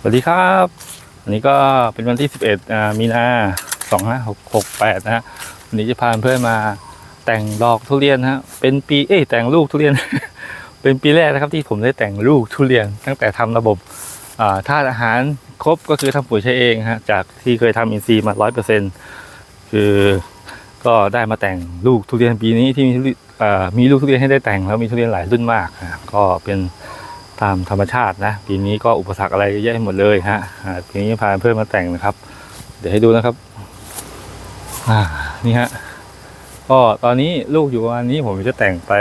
สวัสดีครับวันนี้ก็เป็นวันที่ 11อ่ามีนา2568นะฮะวันนี้จะพาเพื่อนมาแต่งดอกทุเรียนนะฮะเป็นปีเอ้แต่งลูกทุเรียน เป็นปีแรกนะครับที่ผมได้แต่งลูกทุเรียน ตั้งแต่ทำระบบธาตุอาหารครบก็คือทำปุ๋ยใช้เองฮะจากที่เคยทำอินทรีย์มา100%คือก็ได้มาแต่งลูกทุเรียนปีนี้ที่มีมีลูกทุเรียนให้ได้แต่งแล้วมีทุเรียนหลายรุ่นมากก็เป็น ตามธรรมชาตินะปีนี้ก็อุปสรรคอะไรเยอะแยะหมดเลยฮะปีนี้พาเพื่อนมาแต่งนะครับ เดี๋ยวให้ดูนะครับนี่ฮะก็ตอนนี้ลูกอยู่ประมาณนี้ผมจะแต่งไป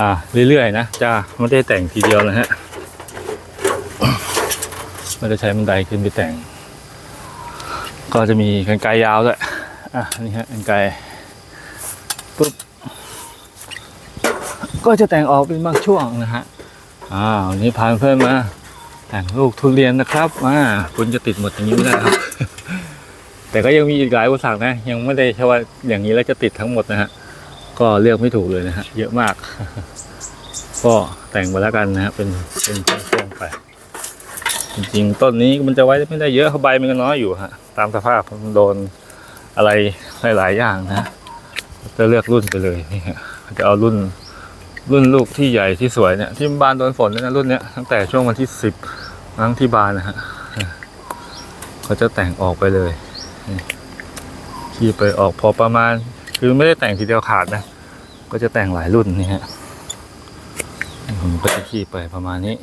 อ่าเรื่อยๆนะจะไม่ได้แต่งทีเดียวนะฮะไม่ได้ใช้บันไดขึ้นไปแต่ง ก็จะมีกันไกยาวด้วยอะนี่ฮะกันไกปุ๊บก็จะแต่งออกเป็นบางช่วงนะฮะ อ้าวันนี้พาเพื่อนมา แต่งลูกทุเรียนนะครับมาคุณจะติดหมดอย่างนี้ไม่ได้ครับ แต่ก็ยังมีอีกหลายอุปสรรคนะ ยังไม่ได้ใช่ว่าอย่างนี้แล้วจะติดทั้งหมดนะฮะก็เลือกไม่ถูกเลยนะฮะเยอะมาก ก็แต่งไปแล้วกันนะฮะเป็นเป็นช่วงไป จริงๆต้นนี้มันจะไว้ไม่ได้เยอะเพราะใบมันก็น้อยอยู่ฮะตามสภาพมันโดนอะไรหลายๆอย่างนะจะเลือกรุ่นไปเลยนี่ฮะจะเอารุ่น รุ่นลูกที่ใหญ่ที่สวยเนี่ยที่บานโดนฝนเลยนะรุ่นเนี้ยตั้งแต่ช่วงวันที่สิบมั้งที่บานนะฮะเขาจะแต่งออกไปเลยขี่ไปออกพอประมาณ คือไม่ได้แต่งทีเดียวขาดนะ ก็จะแต่งหลายรุ่นนี่ฮะผมก็จะขี่ไปประมาณนี้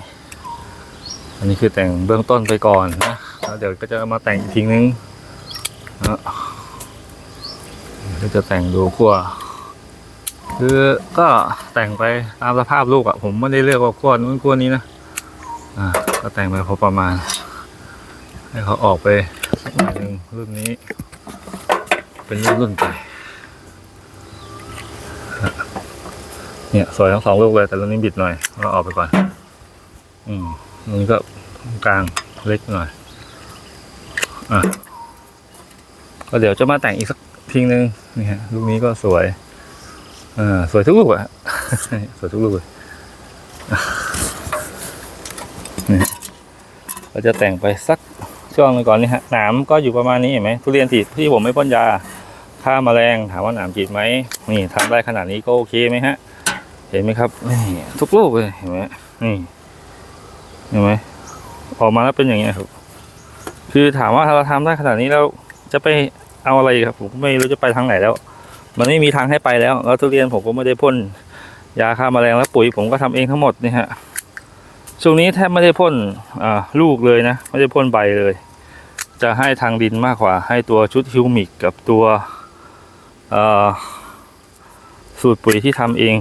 อันนี้คือแต่งเบื้องต้นไปก่อนนะแล้วเดี๋ยวก็จะมาแต่งอีกทีนึงก็จะแต่งดูขั้ว คือก็แต่งไปตามสภาพลูกอะ่ะ ผมไม่ได้เลือกว่าขั้วนู้นขั้วนี้นะอ่าก็แต่งไปพอประมาณ ให้เขาออกไปสักหน่อยหนึ่งรุ่นนี้ เป็นรุ่นรุ่นไปเนี่ยสวยทั้งสองลูกเลยแต่รุ่นนี้บิดหน่อยก็ออกไปก่อน อืมรุ่นนี้ก็กลางเล็กหน่อย อะก็เดี๋ยวจะมาแต่งอีกสักทีนึงนี่ฮะลูกนี้ก็สวย อ่าสวยทุกลูกอะสวยทุกลูกเลยนี่เราจะแต่งไปสักช่วงหนึงก่อนนี่ฮะหนามก็อยู่ประมาณนี้เห็นไหมทุเรียนติดที่ผมไม่พ่นยาฆ่าแมลงถามว่าหนามติดไหมนี่ทำได้ขนาดนี้ก็โอเคไหมฮะ เห็นไหมครับนี่ทุกลูกเลยเห็นไหมนี่เห็นไหมออกมาแล้วเป็นอย่างเงี้ยครับ คือถามว่าถ้าเราทำได้ขนาดนี้แล้วจะไปเอาอะไรครับผมไม่รู้จะไปทางไหนแล้ว มันไม่มีทางให้ไปแล้ว แล้วทุเรียนผมก็ไม่ได้พ่นยาฆ่าแมลงและปุ๋ย ผมก็ทำเองทั้งหมดนี่ฮะช่วงนี้แทบไม่ได้พ่นลูกเลยนะ ไม่ได้พ่นใบเลย จะให้ทางดินมากกว่า ให้ตัวชุดฮิวมิกกับตัวสูตรปุ๋ยที่ทำเอง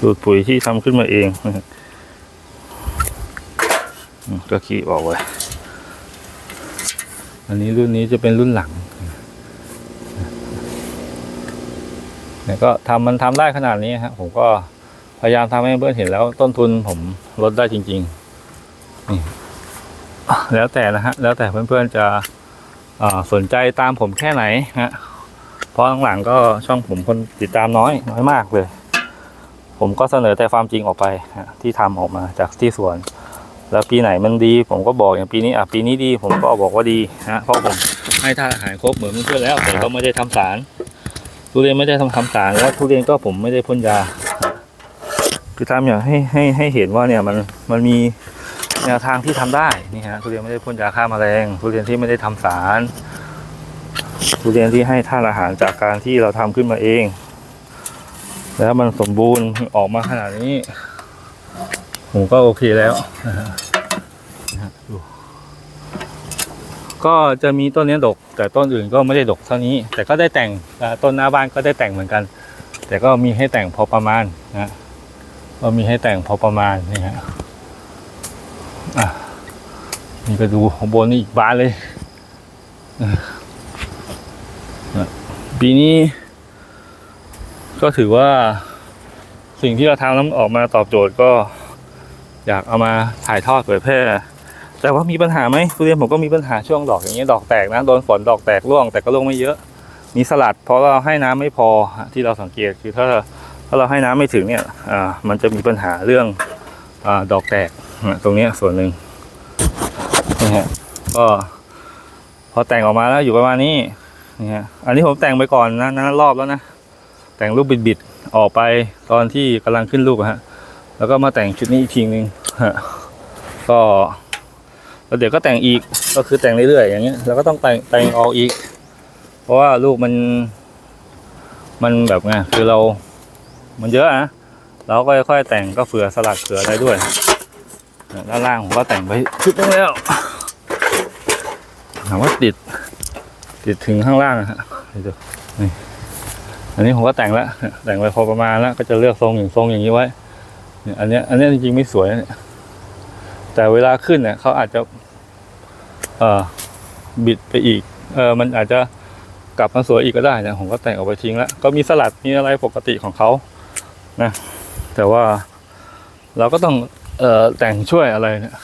สูตรปุ๋ยที่ทำขึ้นมาเองนะฮะอืมก็ขีดบอกไว้ อันนี้รุ่นนี้จะเป็นรุ่นหลัง เนี่ยก็ทำมันทำได้ขนาดนี้ฮะผมก็พยายามทำให้เพื่อนเห็นแล้วต้นทุนผมลดได้จริงๆนี่แล้วแต่นะฮะแล้วแต่เพื่อนๆจะสนใจตามผมแค่ไหนฮะเพราะหลังๆก็ช่องผมคนติดตามน้อยน้อยมากเลย ผมก็เสนอแต่ความจริงออกไปที่ทำออกมาจากที่สวน แล้วปีไหนมันดี ผมก็บอกอย่างปีนี้อะปีนี้ดี ผมก็บอกว่าดีนะเพราะผมให้ท่าอาหารครบเหมือนเพื่อนแล้วแต่ก็ไม่ได้ทำสาร ทุเรียนไม่ได้ทำทำสารแล้วทุเรียนก็ผมไม่ได้พ่นยา คือทำอย่างให้ให้ให้เห็นว่าเนี่ยมันมันมีแนวทางที่ทำได้นี่ฮะทุเรียนไม่ได้พ่นยาฆ่าแมลงทุเรียนที่ไม่ได้ทำสารทุเรียนที่ให้ธาตุอาหารจากการที่เราทำขึ้นมาเอง แล้วมันสมบูรณ์ออกมาขนาดนี้ ผมก็โอเคแล้วนะฮะนะฮะดู ก็จะมีต้นนี้ดก แต่ต้นอื่นก็ไม่ได้ดกเท่านี้ แต่ก็ได้แต่งต้นหน้าบ้านก็ได้แต่งเหมือนกัน แต่ก็มีให้แต่งพอประมาณนะก็มีให้แต่งพอประมาณนี่ฮะอะนี่ก็ดูของบนนี่อีกบานเลย ปีนี้ ก็ถือว่าสิ่งที่เราทำแล้วออกมาตอบโจทย์ก็ อยากเอามาถ่ายทอดเผยแพร่ แต่ว่ามีปัญหาไหมทุเรียนผมก็มีปัญหาช่วงดอกอย่างเงี้ยดอกแตกนะโดนฝนดอกแตกร่วงแต่ก็ร่วงไม่เยอะ มีสลัด เพราะเราให้น้ำไม่พอที่เราสังเกตคือถ้าถ้าเราให้น้ำไม่ถึงเนี่ยอ่ามันจะมีปัญหาเรื่องอาดอกแตกตรงเนี้ยส่วนหนึ่งนี่ฮะก็พอแต่งออกมาแล้วอยู่ประมาณนี้นี่ฮะอันนี้ผมแต่งไปก่อนนะนั้นรอบแล้วนะแต่งรูปบิดๆออกไปตอนที่กำลังขึ้นลูกฮะแล้วก็มาแต่งชุดนี้อีกทีนึงฮะก็ แล้วเดี๋ยวก็แต่งอีกก็คือแต่งเรื่อยๆอย่างเงี้ยแล้วก็ต้องแต่งแต่งออกอีก เพราะว่าลูกมัน มันแบบไงคือเรา มันเยอะนะเราก็ค่อยๆแต่งก็เฟือสลักเฟืออะไรด้วยด้านล่างผมก็แต่งไปชุดนึงแล้วถามว่าติด ติดถึงข้างล่างนะฮะเดี๋ยวดูนี่อันนี้ผมก็แต่งแล้วแต่งไปพอประมาณแล้วก็จะเลือกทรงอย่างทรงอย่างนี้ไว้เนี่ยอันเนี้ยอันเนี้ยจริงๆไม่สวยนะเนี่ย แต่เวลาขึ้นเนี่ยเขาอาจจะเออบิดไปอีก เออมันอาจจะกลับมาสวยอีกก็ได้นะผมก็แต่งออกไปทิ้งแล้ว ก็มีสลัดมีอะไรปกติของเขานะ แต่ว่าเราก็ต้องเออแต่งช่วยอะไรเนี่ย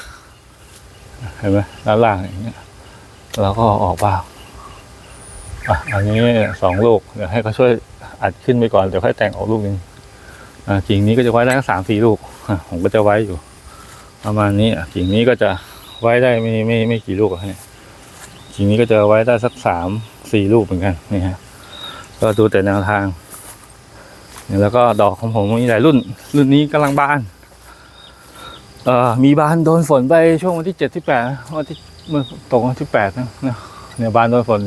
เห็นไหมด้านล่างอย่างเงี้ยเราก็ออกบ้างอะอันนี้สองลูกเดี๋ยวให้เขาช่วยอัดขึ้นไปก่อนเดี๋ยวค่อยแต่งออกลูกนึงอ่ากิ่งนี้ก็จะไว้ได้สักสามสี่ลูกผมก็จะไว้อยู่ ประมาณนี้อะกิ่งนี้ก็จะไว้ได้ไม่ไม่ไม่กี่ลูกอะเนี่ยกิ่งนี้ก็จะไว้ได้สักสามสี่ลูกเหมือนกันนี่ฮะก็ดูแต่แนวทางเนี่ยแล้วก็ดอกของผมมีหลายรุ่น รุ่นนี้กำลังบานเอ่อมีบานโดนฝนไปช่วงวันที่เจ็ดที่แปดวันที่เมื่อตกวันที่แปดนะเนี่ยเนี่ยบานโดนฝน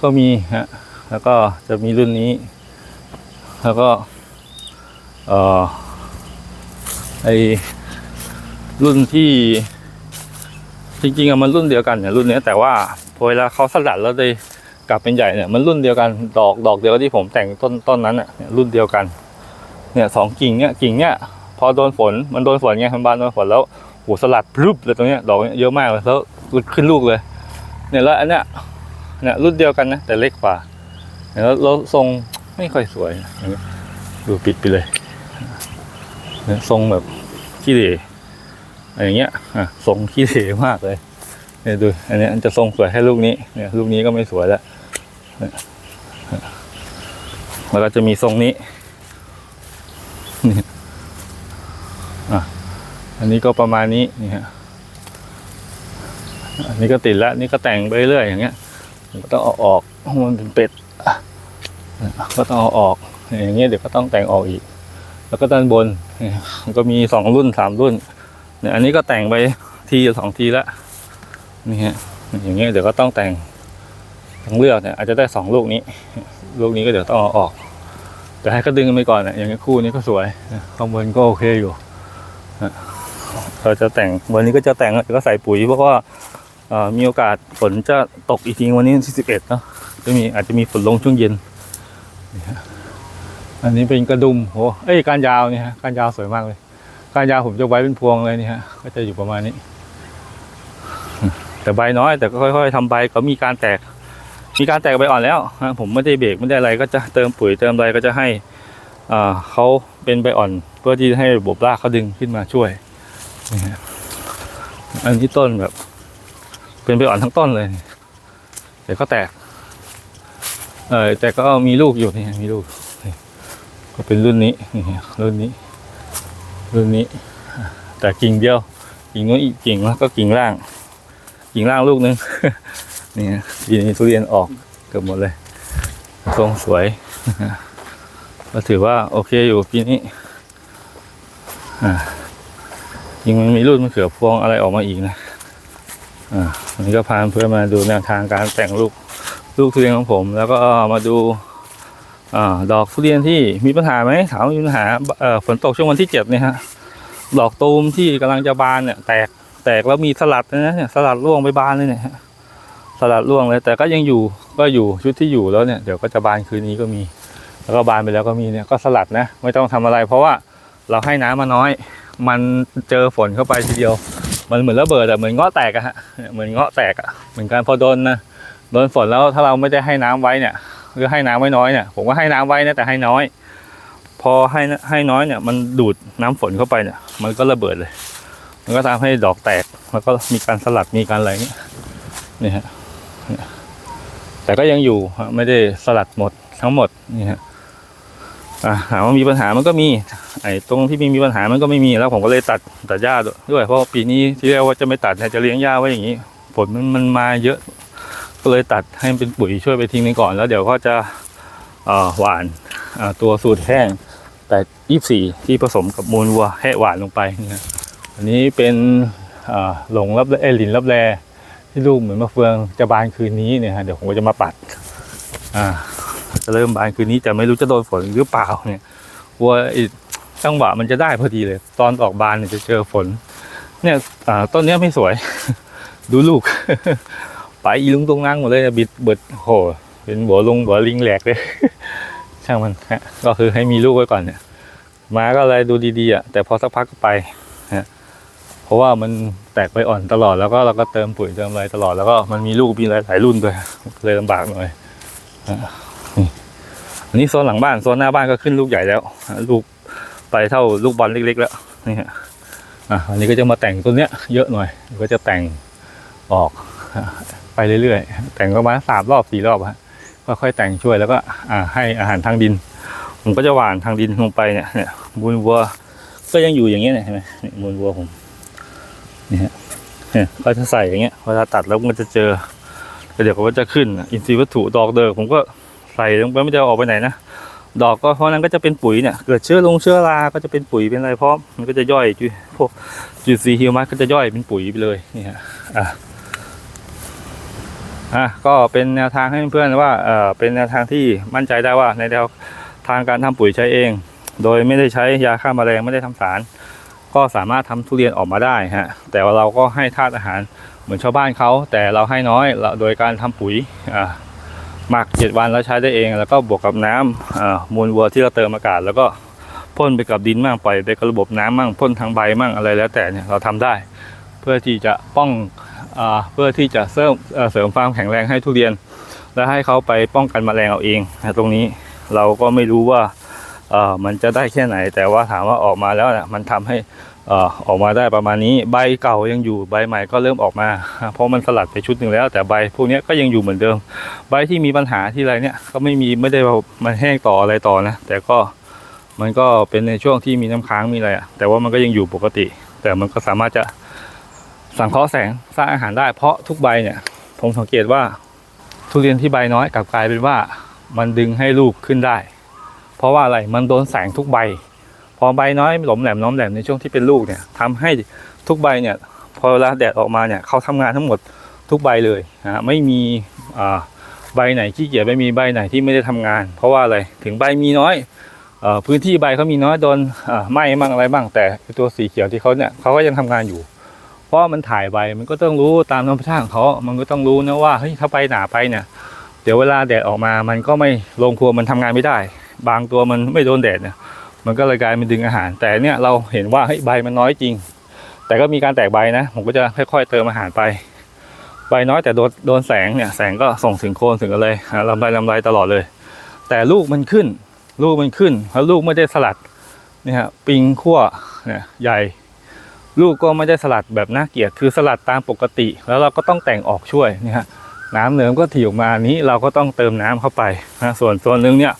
ก็มีฮะแล้วก็จะมีรุ่นนี้ แล้วก็เอ่อไอ รุ่นที่ จริงๆอะมันรุ่นเดียวกันเนี่ยรุ่นนี้แต่ว่าพอเวลาเขาสลัดแล้วได้กลับเป็นใหญ่เนี่ยมันรุ่นเดียวกันดอกดอกเดียวกับที่ผมแต่งต้นต้นนั้นอะเนี่ยรุ่นเดียวกัน เนี่ยสองกิ่งเนี่ยกิ่งเนี่ยพอโดนฝนมันโดนฝนไงมันบานโดนฝนแล้วหูสลัดพรึบเลยตรงเนี้ยดอกเยอะมากเลยแล้วขึ้นลูกเลย เนี่ยแล้วอันเนี้ยเนี่ยรุ่นเดียวกันนะแต่เล็กกว่าเนี่ยแล้วทรงไม่ค่อยสวยอย่างเงี้ยดูปิดไปเลยเนี่ยทรงแบบขี้เหร่ อะไรอย่างเงี้ยทรงขี้เหร่มากเลยเนี่ยดูอันนี้อันจะทรงสวยแค่ลูกนี้เนี่ยลูกนี้ก็ไม่สวยแล้วแล้วก็จะมีทรงนี้อันนี้ก็ประมาณนี้นี่ฮะอันนี้ก็ติดแล้วนี่ก็แต่งไปเรื่อยอย่างเงี้ยก็ต้องเอาออกมันเป็นเป็ดก็ต้องเอาออกอย่างเงี้ยเดี๋ยวก็ต้องแต่งออกอีก แล้วก็ด้านบนก็มีสองรุ่นสามรุ่น เนี่ยอันนี้ก็แต่งไปทีสองทีละนี่ฮะอย่างเงี้ยเดี๋ยวก็ต้องแต่งต้งเลือกเนี่ยอาจจะได้สองลูกนี้ ลูกนี้ก็เดี๋ยวต้องเอาออกแต่ให้ก็ดึงไปก่อนเนี่ยอย่างเงี้ยคู่นี้ก็สวยข้างบนก็โอเคอยู่เราจะแต่งวันนี้ก็จะแต่งแล้วก็ใส่ปุ๋ยเพราะว่ามีโอกาสฝนจะตกอีกทีวันนี้ที่สิบเอ็ดเนาะจะมีอาจจะมีฝนลงช่วงเย็น อันนี้เป็นกระดุมโหเอ้ยการยาวเนี่ฮะการยาวสวยมากเลย การยาวผมจะไว้เป็นพวงเลยนี่ฮะ ก็จะอยู่ประมาณนี้ แต่ใบน้อย แต่ก็ค่อย ๆทำใบก็มีการแตก มีการแตกใบอ่อนแล้วผมไม่ได้เบรกไม่ได้อะไร ก็จะเติมปุ๋ยเติมอะไรก็จะให้อ่าเขาเป็นใบอ่อน เพื่อที่ให้ระบบรากเขาดึงขึ้นมาช่วยอันนี้ต้นแบบ เป็นใบอ่อนทั้งต้นเลยแต่ก็แตก เออแต่ก็มีลูกอยู่นี่มีลูก ก็เป็นรุ่นนี้รุ่นนี้ รุ่นนี้ แต่กิ่งเดียวกิ่งนู้นอีกกิ่งแล้วก็กิ่งล่าง กิ่งล่างลูกนึงนี่ฮะปีนี้ทุเรียนออกเกือบหมดเลยทรงสวยก็ถือว่าโอเคอยู่ปีนี้อ่าจริงมันมีรุ่นมะเขือพวงอะไรออกมาอีกนะอ่าวันนี้ก็พาเพื่อนมาดูแนวทางการแต่งลูกลูกทุเรียนของผม แล้วก็มาดู อดอกทุเรียนที่มีปัญหาไหมถามว่ามีปัญหาฝนตกช่วงวันที่เจ็ดเนี่ยฮะดอกตูมที่กำลังจะบานเนี่ยแตกแตกแล้วมีสลัดนะเนี่ยสลัดร่วงไปบานเลยเนี่ยฮะสลัดร่วงเลย แต่ก็ยังอยู่ก็อยู่ชุดที่อยู่แล้วเนี่ยเดี๋ยวก็จะบานคืนนี้ก็มี แล้วก็บานไปแล้วก็มีเนี่ยก็สลัดนะไม่ต้องทำอะไร เพราะว่าเราให้น้ำมาน้อย มันเจอฝนเข้าไปทีเดียว มันเหมือนระเบิดอะเหมือนเงาะแตกอะฮะเหมือนเงาะแตกอะเหมือนกันพอโดนนะโดนฝนแล้วถ้าเราไม่ได้ให้น้ำไว้เนี่ย หรือให้น้ำไว้น้อยเนี่ยผมก็ให้น้ำไว้นะแต่ให้น้อย พอให้ให้น้อยเนี่ย มันดูดน้ำฝนเข้าไปเนี่ย มันก็ระเบิดเลย มันก็ทำให้ดอกแตกแล้วก็มีการสลัดมีการอะไรเงี้ยนี่ฮะแต่ก็ยังอยู่ไม่ได้สลัดหมดทั้งหมดนี่ฮะอ่าถามว่ามีปัญหามันก็มี ไอ้ตรงที่มีมีปัญหามันก็ไม่มีแล้วผมก็เลยตัดตัดหญ้าด้วยเพราะปีนี้ที่แรกว่าจะไม่ตัดเนี่ยจะเลี้ยงหญ้าไว้อย่างนี้ผลมันมันมาเยอะ ก็เลยตัดให้เป็นปุ๋ยช่วยไปทิ้งไปก่อน แล้วเดี๋ยวก็จะหวานตัวสูตรแห้งแต่ยี่สี่ที่ผสมกับมูลวัวให้หวานลงไปนี่ยอันนี้เป็นหลงรับเอลินรับแลที่ลูกเหมือนมะเฟืองจะบานคืนนี้เนี่ยฮะเดี๋ยวผมก็จะมาปัดอ่าจะเริ่มบานคืนนี้แต่ไม่รู้จะโดนฝนหรือเปล่าเนี่ยวัวอีกจังหวะมันจะได้พอดีเลย ตอนออกบานเนี่ยจะเจอฝน เนี่ยต้นเนี้ยไม่สวย ดูลูก ไปอีลุงตรงนั่งหมดเลยอะบิดเบิดโหเป็นหัวลงหัวลิงแหลกเลย ช่างมันฮะก็คือให้มีลูกไว้ก่อนเนี่ยมาก็อะไรดูดีๆอะแต่พอสักพักก็ไปฮะเพราะว่ามันแตกไปอ่อนตลอดแล้วก็เราก็เติมปุ๋ยเติมอะไรตลอดแล้วก็มันมีลูกมีหลายหลายรุ่นด้วยเลยลำบากหน่อยอันนี้โซนหลังบ้านโซนหน้าบ้านก็ขึ้นลูกใหญ่แล้ว ลูกไปเท่าลูกบอลเล็ก ๆ แล้วนี่ฮะอะอันนี้ก็จะมาแต่งต้นเนี้ยเยอะหน่อยก็จะแต่งออก ไปเรื่อยๆ แต่งประมาณสามรอบสี่รอบฮะค่อยๆแต่งช่วยแล้วก็ให้อาหารทางดิน ผมก็จะหว่านทางดินลงไปเนี่ยเนี่ยมูลวัวก็ยังอยู่อย่างเงี้ยเนี่ยเห็นไหมมูลวัวผมนี่ฮะเนี่ยก็จะใส่อย่างเงี้ยเวลาตัดแล้วมันจะเจอเดี๋ยวก็จะขึ้น อินทรีย์วัตถุดอกเดิมผมก็ใส่ลงไปไม่ได้ออกไปไหนนะดอกก็เพราะนั้นก็จะเป็นปุ๋ยเนี่ยเกิดเชื้อลงเชื้อราก็จะเป็นปุ๋ยเป็นอะไรเพราะมันก็จะย่อยจุพวกจุดซีฮิวมัสก็จะย่อยเป็นปุ๋ยไปเลยนี่ฮะอะ อะก็เป็นแนวทางให้เพื่อนๆว่าเออเป็นแนวทางที่มั่นใจได้ว่าในแนวทางการทำปุ๋ยใช้เอง โดยไม่ได้ใช้ยาฆ่าแมลงไม่ได้ทำสาร ก็สามารถทำทุเรียนออกมาได้ฮะแต่ว่าเราก็ให้ธาตุอาหารเหมือนชาวบ้านเขาแต่เราให้น้อยเราโดยการทำปุ๋ยอ่าหมักเจ็ดวันแล้วใช้ได้เอง แล้วก็บวกกับน้ำอ่ามูลวัวที่เราเติมอากาศ แล้วก็พ่นไปกับดินมั่งปล่อยไปกับระบบน้ำมั่งพ่นทางใบมั่งอะไรแล้วแต่เนี่ยเราทำได้ เพื่อที่จะป้อง เพื่อที่จะเสริมเสริมความแข็งแรงให้ทุเรียน และให้เขาไปป้องกันแมลงเอาเองนะตรงนี้เราก็ไม่รู้ว่าเออมันจะได้แค่ไหน แต่ว่าถามว่าออกมาแล้วนะมันทำให้เออออกมาได้ประมาณนี้ใบเก่ายังอยู่ใบใหม่ก็เริ่มออกมา เพราะมันสลัดไปชุดหนึ่งแล้ว แต่ใบพวกนี้ก็ยังอยู่เหมือนเดิม ใบที่มีปัญหาที่ไรเนี่ยก็ไม่มีไม่ได้ว่ามันแห้งต่ออะไรต่อนะแต่ก็มันก็เป็นในช่วงที่มีน้ำค้างมีอะไรอะแต่ว่ามันก็ยังอยู่ปกติ แต่มันก็สามารถจะ สังเคราะห์แสงสร้างอาหารได้เพราะทุกใบเนี่ย ผมสังเกตว่าทุเรียนที่ใบน้อยกลับกลายเป็นว่ามันดึงให้ลูกขึ้นได้ เพราะว่าอะไรมันโดนแสงทุกใบ พอใบน้อยหลอมแหลมน้อมแหลมในช่วงที่เป็นลูกเนี่ยทำให้ทุกใบเนี่ยพอเวลาแดดออกมาเนี่ยเขาทำงานทั้งหมดทุกใบเลยนะฮะไม่มีใบไหนขี้เกียจไม่มีใบไหนที่ไม่ได้ทำงาน เพราะว่าอะไรถึงใบมีน้อยอพื้นที่ใบเขามีน้อยโดนไหม้บ้างอะไรบ้างแต่ตัวสีเขียวที่เขาเนี่ยเขาก็ยังทำงานอยู่ เพราะมันถ่ายใบมันก็ต้องรู้ตามธรรมชาติของเขา มันก็ต้องรู้นะว่าเฮ้ยถ้าไปหนาไปเนี่ย เดี๋ยวเวลาแดดออกมา มันก็ไม่ลงครัวมันทำงานไม่ได้ บางตัวมันไม่โดนแดดเนี่ย มันก็เลยกลายเป็นดึงอาหาร แต่เนี่ยเราเห็นว่าเฮ้ยใบมันน้อยจริง แต่ก็มีการแตกใบนะ ผมก็จะค่อยๆเติมอาหารไป ใบน้อยแต่โดนโดนแสงเนี่ย แสงก็ส่งถึงโคนถึงอะไรลำไรลำไรตลอดเลย แต่ลูกมันขึ้น ลูกมันขึ้นแล้วลูกไม่ได้สลัดนี่ฮะปิงขั้วเนี่ยใหญ่ ลูกก็ไม่ได้สลัดแบบน่าเกลียดคือสลัดตามปกติ แล้วเราก็ต้องแต่งออกช่วยนี่ฮะน้ำเหนิมก็ถี่ออกมานี้เราก็ต้องเติมน้ำเข้าไปนะส่วนส่วนหนึ่งเนี่ย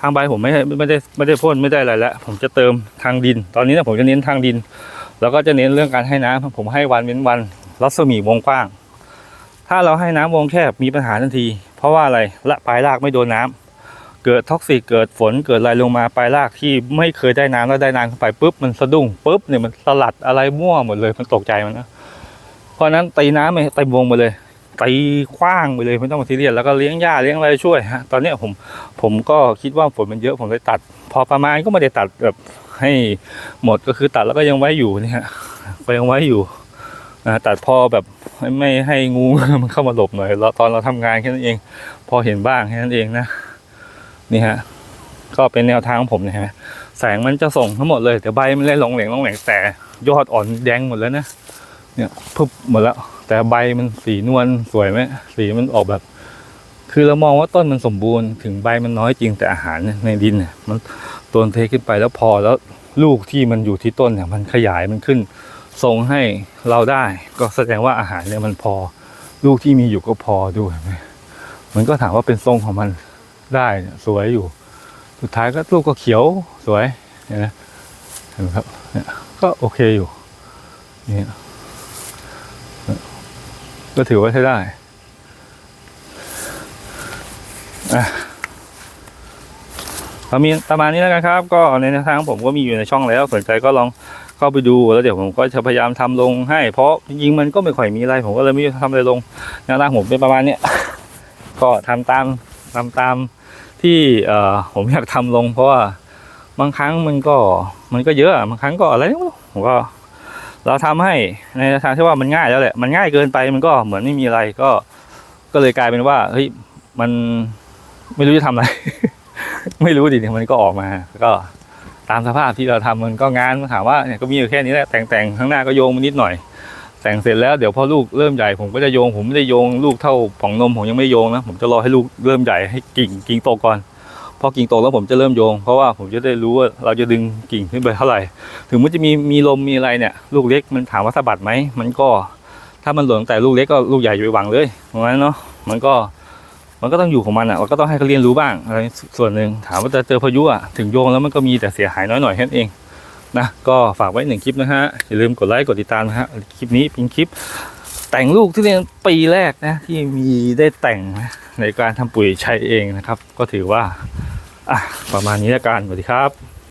ทางใบผมไม่ได้ไม่ได้ไม่ได้พ่นไม่ได้อะไรแล้วผมจะเติมทางดิน ตอนนี้นี่ยผมจะเน้นทางดิน แล้วก็จะเน้นเรื่องการให้น้ำผมให้วันเว้นวันรัศมีวงกว้าง ถ้าเราให้น้ำวงแคบมีปัญหาทันที เพราะว่าอะไรละปลายรากไม่โดนน้ำ เกิดท็อกซิกเกิดฝนเกิดอะไรลงมาปลายรากที่ไม่เคยได้น้ำแล้วได้น้ำเข้าไปปุ๊บมันสะดุ้งปุ๊บเนี่ยมันสลัดอะไรมั่วหมดเลยมันตกใจมันนะเพราะนั้นตีน้ำไปตีวงไปเลยตีคว้างไปเลยไม่ต้องมาซีเรียสแล้วก็เลี้ยงหญ้าเลี้ยงอะไรช่วยฮะตอนนี้ผมผมก็คิดว่าฝนมันเยอะผมเลยตัด พอประมาณก็ไม่ได้ตัดแบบให้หมดก็คือตัดแล้วก็ยังไว้อยู่นี่ฮะก็ยังไว้อยู่ตัดพอแบบไม่ไม่ให้งูมันเข้ามาหลบหน่อยเราตอนเราทำงานแค่นั้นเอง พอเห็นบ้างแค่นั้นเองนะ นี่ฮะก็เป็นแนวทางของผมนะฮะแสงมันจะส่งทั้งหมดเลยแต่ใบมันเลยหลงเหลงหลงเหลงแต่ยอดอ่อนแดงหมดแล้วนะเนี่ยพุบหมดแล้ว แต่ใบมันสีนวลสวยไหมสีมันออกแบบ คือเรามองว่าต้นมันสมบูรณ์ถึงใบมันน้อยจริงแต่อาหารในดินเนี่ยมันต้นเทขึ้นไปแล้วพอแล้วลูกที่มันอยู่ที่ต้นเนี่ยมันขยายมันขึ้นส่งให้เราได้ ก็แสดงว่าอาหารเนี่ยมันพอ ลูกที่มีอยู่ก็พอด้วยไหมมันก็ถามว่าเป็นทรงของมัน ได้สวยอยู่ สุดท้ายก็ลูกก็เขียวสวยเห็นไหมเห็นไหมครับเนี่ยก็โอเคอยู่นี่ก็ถือว่าใช้ได้อะประมาณประมาณนี้แล้วกันครับ ก็ในทางผมก็มีอยู่ในช่องแล้วสนใจก็ลองเข้าไปดูแล้วเดี๋ยวผมก็จะพยายามทำลงให้ เพราะจริงๆมันก็ไม่ค่อยมีอะไร ผมก็เลยไม่ทำอะไรลงแนวทางผมเป็นประมาณเนี้ยก็ทำตามทำตาม ที่ผมอยากทำลง เพราะว่าบางครั้งมันก็มันก็เยอะบางครั้งก็อะไรไม่รู้ผมก็ เราทำให้ในทางที่ว่ามันง่ายแล้วแหละมันง่ายเกินไปมันก็เหมือนไม่มีอะไรก็ก็เลยกลายเป็นว่าเฮ้ยมันไม่รู้จะทำอะไร ไม่รู้ดิมันก็ออกมา ก็ตามสภาพที่เราทำมันก็งานถามว่าเนี่ยก็มีอยู่แค่นี้แหละแต่งแต่งข้างหน้าก็โยงมานิดหน่อย แต่งเสร็จแล้วเดี๋ยวพอลูกเริ่มใหญ่ผมก็จะโยง ผมไม่ได้โยงลูกเท่าป่องนมผมยังไม่โยงนะผมจะรอให้ลูกเริ่มใหญ่ให้กิ่งกิ่งโตก่อนพอกิ่งโตแล้วผมจะเริ่มโยง เพราะว่าผมจะได้รู้ว่าเราจะดึงกิ่งขึ้นไปเท่าไหร่ ถึงมันจะมีมีลมมีอะไรเนี่ย ลูกเล็กมันถามว่าสะบัดไหมมันก็ ถ้ามันหล่นตั้งแต่ลูกเล็กก็ลูกใหญ่อยู่ไปหวังเลยเพราะงั้นเนาะมันก็มันก็ต้องอยู่ของมันอะเราก็ต้องให้เขาเรียนรู้บ้างอะไรส่วนหนึ่งถามว่าจะเจอพายุอะถึงโยงแล้วมันก็มีแต่เสียหายน้อยหน่อยแค่นั้นเอง นะก็ฝากไว้หนึ่งคลิปนะฮะ อย่าลืมกดไลค์กดติดตามนะฮะ คลิปนี้เป็นคลิป แต่งลูกที่เรียนปีแรกนะ ที่มีได้แต่งนะในการทำปุ๋ยใช้เองนะครับ ก็ถือว่าอะประมาณนี้ละกันสวัสดีครับ